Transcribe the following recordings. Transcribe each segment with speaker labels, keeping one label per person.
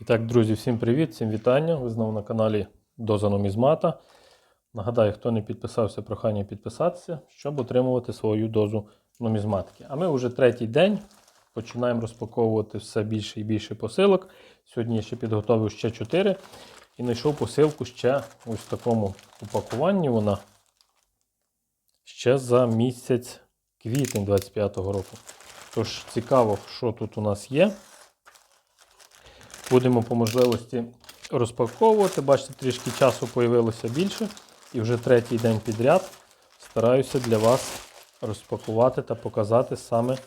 Speaker 1: І так, друзі, всім привіт, всім вітання. Ви знову на каналі Доза Нумізмата. Нагадаю, хто не підписався, прохання підписатися, щоб отримувати свою дозу нумізматики. А ми вже третій день починаємо розпаковувати все більше і більше посилок. Сьогодні я ще підготовив ще 4 і знайшов посилку ще ось в такому упакуванні. Вона ще за місяць квітень 25-го року. Тож цікаво, що тут у нас є. Будемо по можливості розпаковувати. Бачите, трішки часу появилося більше. І вже третій день підряд стараюся для вас розпакувати та показати саме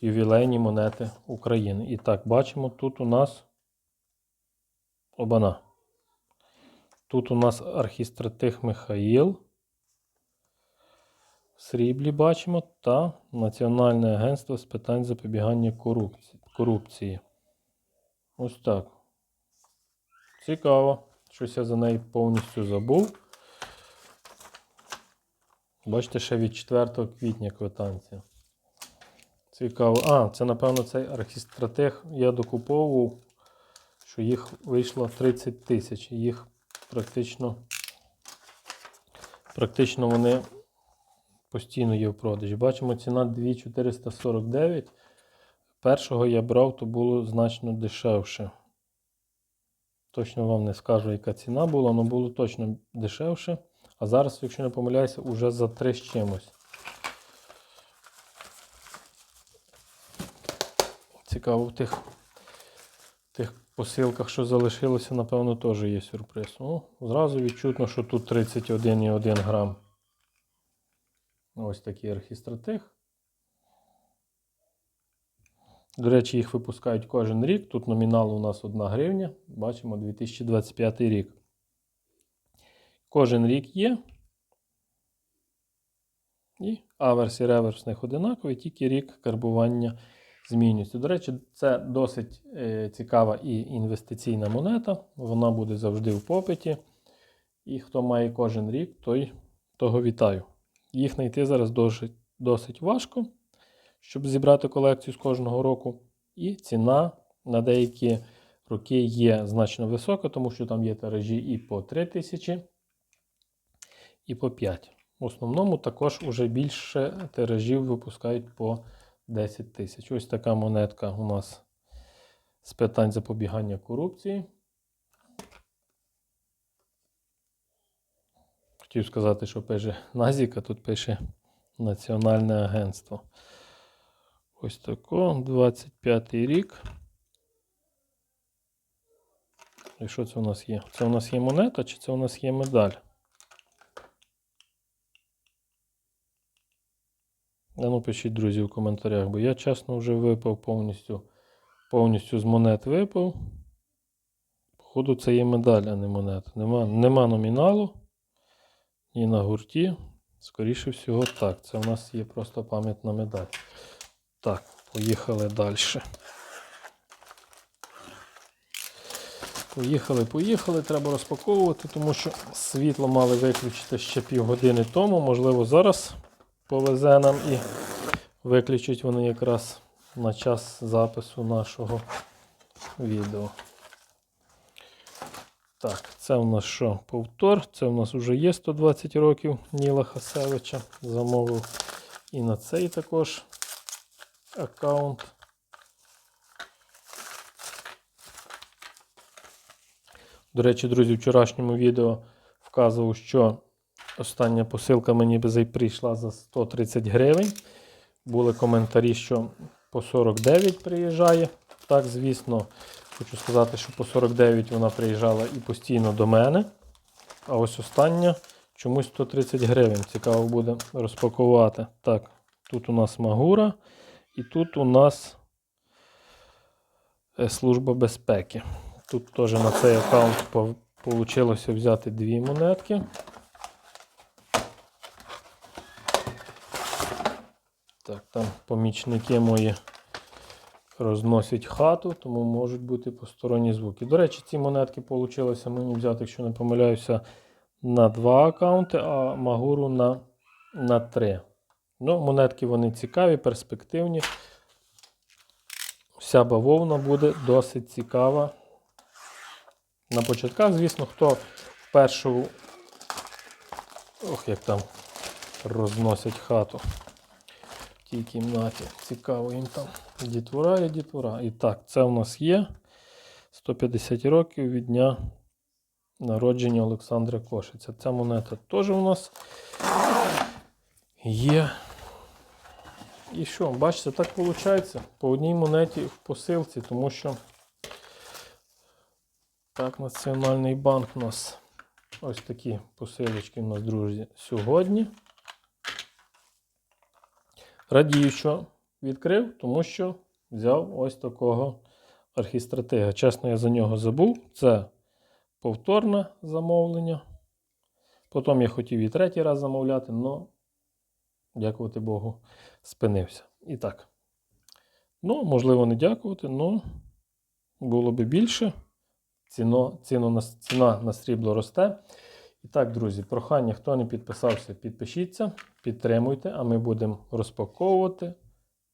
Speaker 1: ювілейні монети України. І так, бачимо, тут у нас обана. Тут у нас архістратих Михаїл. Сріблі бачимо та Національне агентство з питань запобігання корупції. Ось так. Цікаво. Щось я за неї повністю забув. Бачите, ще від 4 квітня квитанція. Цікаво. А, це, напевно, цей архістратег я докуповував, що їх вийшло 30 тисяч. Їх практично, практично вони постійно є в продажі. Бачимо, ціна 2449. Першого я брав, то було значно дешевше. Точно вам не скажу, яка ціна була, але було точно дешевше. А зараз, якщо не помиляюся, уже за 3 з чимось. Цікаво, в тих, тих посилках, що залишилося, напевно, теж є сюрприз. Ну, зразу відчутно, що тут 31,1 грам. Ось такий архістратих. До речі, їх випускають кожен рік. Тут номінал у нас 1 гривня. Бачимо 2025 рік. Кожен рік є. І аверс і реверс в них одинакові, тільки рік карбування змінюється. До речі, це досить е, цікава і інвестиційна монета. Вона буде завжди в попиті. І хто має кожен рік, той того вітаю. Їх знайти зараз досить, досить важко щоб зібрати колекцію з кожного року. І ціна на деякі роки є значно висока, тому що там є тиражі і по 3 тисячі, і по 5. В основному також вже більше тиражів випускають по 10 тисяч. Ось така монетка у нас з питань запобігання корупції. Хотів сказати, що пише Назіка, тут пише Національне агентство. Ось тако, 25 рік. І що це у нас є? Це у нас є монета чи це у нас є медаль? А ну пишіть, друзі, в коментарях, бо я чесно вже випав повністю повністю з монет випав. Походу, це є медаль, а не монета. Нема, нема номіналу. Ні на гурті. Скоріше всього, так. Це у нас є просто пам'ятна медаль. Так, поїхали далі. Поїхали, поїхали, треба розпаковувати, тому що світло мали виключити ще півгодини тому. Можливо, зараз повезе нам і виключать вони якраз на час запису нашого відео. Так, це у нас що? Повтор. Це у нас вже є 120 років Ніла Хасевича. Замовив і на цей також аккаунт. До речі, друзі, в вчорашньому відео вказував, що остання посилка мені би прийшла за 130 гривень. Були коментарі, що по 49 приїжджає. Так, звісно, хочу сказати, що по 49 вона приїжджала і постійно до мене. А ось остання чомусь 130 гривень. Цікаво буде розпакувати. Так, тут у нас Магура. І тут у нас е, служба безпеки. Тут теж на цей аккаунт вийшло взяти дві монетки. Так, там помічники мої розносять хату, тому можуть бути посторонні звуки. До речі, ці монетки вийшло мені взяти, якщо не помиляюся, на два аккаунти, а Магуру на, на три. Ну, монетки вони цікаві, перспективні. Вся бавовна буде досить цікава. на початках, звісно, хто в першу. Ох, як там розносять хату в тій кімнаті. Цікаво їм там. Дітвора і дітвора. І так, це в нас є 150 років від дня народження Олександра Кошиця. Ця монета теж у нас є. І що, бачите, так виходить по одній монеті в посилці, тому що так, Національний банк у нас ось такі посилочки у нас, друзі, сьогодні. Радію, що відкрив, тому що взяв ось такого архістратега. Чесно, я за нього забув. Це повторне замовлення. Потім я хотів і третій раз замовляти, але, дякувати Богу, спинився. І так. Ну, можливо, не дякувати, але було би більше. Ціно, ціно на, ціна на срібло росте. І так, друзі, прохання, хто не підписався, підпишіться, підтримуйте, а ми будемо розпаковувати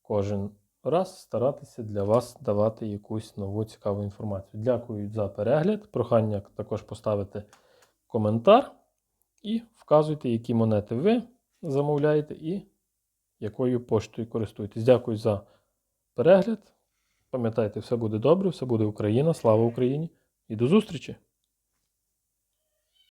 Speaker 1: кожен раз, старатися для вас давати якусь нову цікаву інформацію. Дякую за перегляд. Прохання також поставити коментар і вказуйте, які монети ви замовляєте і якою поштою користуєтесь. Дякую за перегляд. Пам'ятайте, все буде добре, все буде Україна. Слава Україні! І до зустрічі!